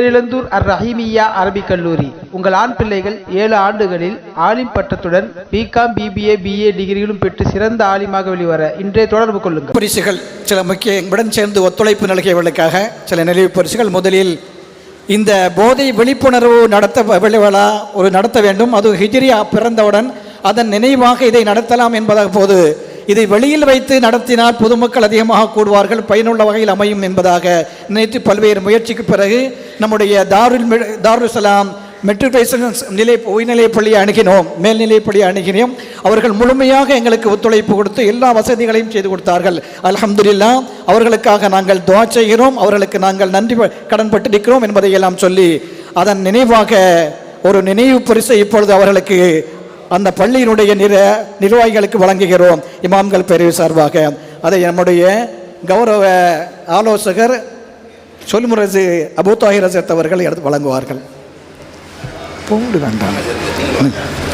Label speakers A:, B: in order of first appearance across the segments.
A: பேரிழந்தூர் அர் ரஹீமியா அரபிக் கல்லூரி. உங்கள் ஆண் பிள்ளைகள் ஏழு ஆண்டுகளில் ஆலிம் பட்டத்துடன் பிகாம் பிபிஏ பிஏ டிகிரிகளும் பெற்று சிறந்த ஆலிமாக வெளிவர இன்றைய தொடர்பு கொள்ளுங்கள்.
B: பரிசுகள் சில முக்கிய உடன் சேர்ந்து ஒத்துழைப்பு நல்கியவர்களுக்காக சில நினைவு பரிசுகள் முதலில் இந்த போதை விழிப்புணர்வு நடத்த விழா ஒரு நடத்த வேண்டும். அது ஹிஜிரியா பிறந்தவுடன் அதன் நினைவாக இதை நடத்தலாம் என்பதாக போது இதை வெளியில் வைத்து நடத்தினால் பொதுமக்கள் அதிகமாக கூடுவார்கள் பயனுள்ள வகையில் அமையும் என்பதாக நினைத்து பல்வேறு முயற்சிக்கு பிறகு நம்முடைய தாருல் மி- தாருல் சலாம் மெட்ரிகுலேஷன் நிலை உயர்நிலைப் பள்ளியை அணுகினோம் மேல்நிலைப் பள்ளியை அணுகினோம். அவர்கள் முழுமையாக எங்களுக்கு ஒத்துழைப்பு கொடுத்து எல்லா வசதிகளையும் செய்து கொடுத்தார்கள். அலமதுல்லா அவர்களுக்காக நாங்கள் துவா செய்கிறோம் அவர்களுக்கு நாங்கள் நன்றி கடன்பட்டிருக்கிறோம் என்பதை எல்லாம் சொல்லி அதன் நினைவாக ஒரு நினைவு பரிசை இப்பொழுது அவர்களுக்கு அந்த பள்ளியினுடைய நிர நிர்வாகிகளுக்கு வழங்குகிறோம். இமாம்கள் பிரிவு சார்பாக. அதை நம்முடைய கௌரவ ஆலோசகர் சொல்முரசு அபு அவர்கள் எடுத்து வழங்குவார்கள். பூண்டு வேண்டாம்.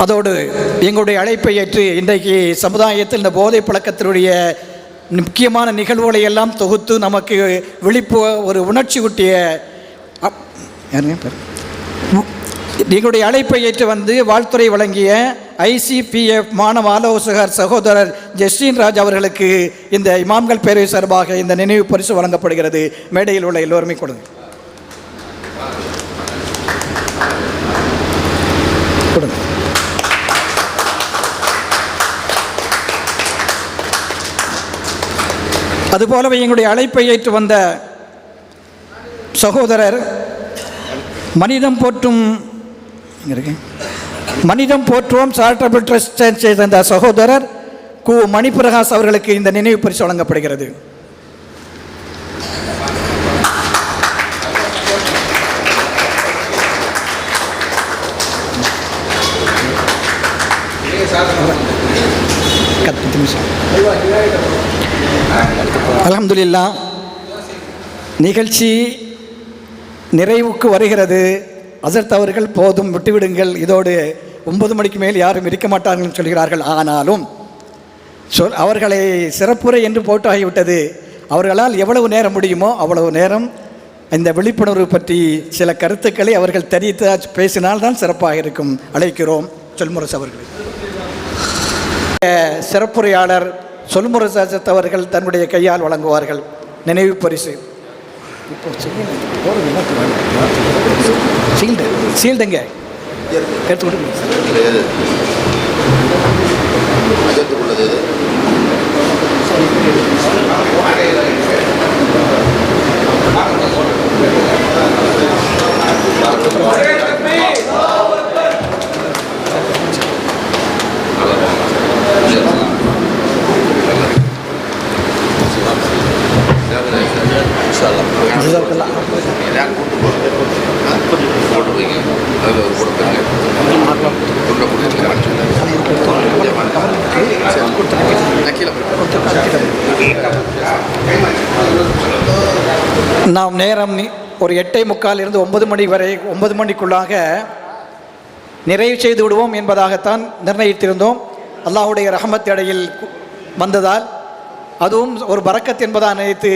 B: அதோடு எங்களுடைய அழைப்பை ஏற்று இன்றைக்கு சமுதாயத்தில் இந்த போதை பழக்கத்தினுடைய முக்கியமான நிகழ்வுகளை எல்லாம் தொகுத்து நமக்கு விழிப்பு ஒரு உணர்ச்சி ஊட்டிய அப்- எங்களுடைய அழைப்பை ஏற்று வந்து வாழ்த்துறை வழங்கிய ஐசிபிஎஃப் மாணவ ஆலோசகர் சகோதரர் ஜஸ்டின் ராஜ் அவர்களுக்கு இந்த இமாம்கள் பேரவை சார்பாக இந்த நினைவு பரிசு வழங்கப்படுகிறது. மேடையில் உள்ள எல்லோருமே கொடுங்க. அதுபோலவே எங்களுடைய அழைப்பை ஏற்று வந்த சகோதரர் மனிதம் போற்றும் மனிதம் போற்றுவோம் சார்ட்டபிள் ட்ரஸ்ட் செய்த அந்த சகோதரர் கு மணிப்பிரகாஷ் அவர்களுக்கு இந்த நினைவு பரிசு வழங்கப்படுகிறது. பத்து நிமிஷம். அலமதுல்லா நிகழ்ச்சி நிறைவுக்கு வருகிறது. அசர்த் அவர்கள் போதும் விட்டுவிடுங்கள். இதோடு ஒன்பது மணிக்கு மேல் யாரும் இருக்க மாட்டார்கள் சொல்கிறார்கள். ஆனாலும் சொல் அவர்களை சிறப்புரை என்று போட்டாகிவிட்டது. அவர்களால் எவ்வளவு நேரம் முடியுமோ அவ்வளவு நேரம் இந்த விழிப்புணர்வு பற்றி சில கருத்துக்களை அவர்கள் தெரிவித்து பேசினால்தான் சிறப்பாக இருக்கும். அழைக்கிறோம். சொல்முரசு அவர்கள். சிறப்புரையாளர் சொல்முரசத் அவர்கள் தன்னுடைய கையால் வழங்குவார்கள். நினைவு பரிசு. இப்போ சீல்டு. சீல்டுங்க. எடுத்து கொடுங்க. நாம் நேரம் ஒரு எட்டே முக்கால் இருந்து ஒன்பது மணி வரை ஒன்பது மணிக்குள்ளாக நிறைவு செய்து விடுவோம் என்பதாகத்தான் நிர்ணயித்திருந்தோம். அல்லாஹுடைய ரஹமத் இடையில் வந்ததால் அதுவும் ஒரு பறக்கத் என்பதாக நினைத்து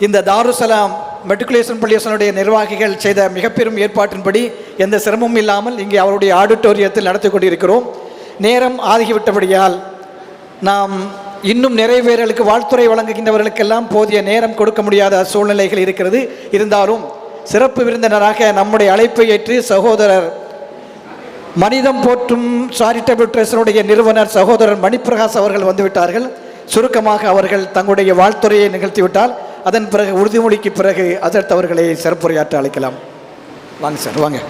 B: இந்த தாருசலாம் மெட்ரிகுலேஷன் பள்ளியசனுடைய நிர்வாகிகள் செய்த மிகப்பெரும் ஏற்பாட்டின்படி எந்த சிரமமும் இல்லாமல் இங்கே அவருடைய ஆடிட்டோரியத்தில் நடத்தி கொண்டிருக்கிறோம். நேரம் ஆகிவிட்டபடியால் நாம் இன்னும் நிறைவேறலுக்கு வாழ்த்துறை வழங்குகின்றவர்களுக்கெல்லாம் போதிய நேரம் கொடுக்க முடியாத சூழ்நிலைகள் இருக்கிறது. இருந்தாலும் சிறப்பு விருந்தினராக நம்முடைய அழைப்பை ஏற்று சகோதரர் மனிதம் போற்றும் சாரிட்டபிள் ட்ரஸ்டினுடைய நிறுவனர் சகோதரர் மணிப்பிரகாஷ் அவர்கள் வந்துவிட்டார்கள். சுருக்கமாக அவர்கள் தங்களுடைய வாழ்த்துறையை நிகழ்த்திவிட்டால் அதன் பிறகு உறுதிமொழிக்கு பிறகு அதற்கு அவர்களை சிறப்புரையாற்ற அழைக்கலாம். வாங்க சார் வாங்க.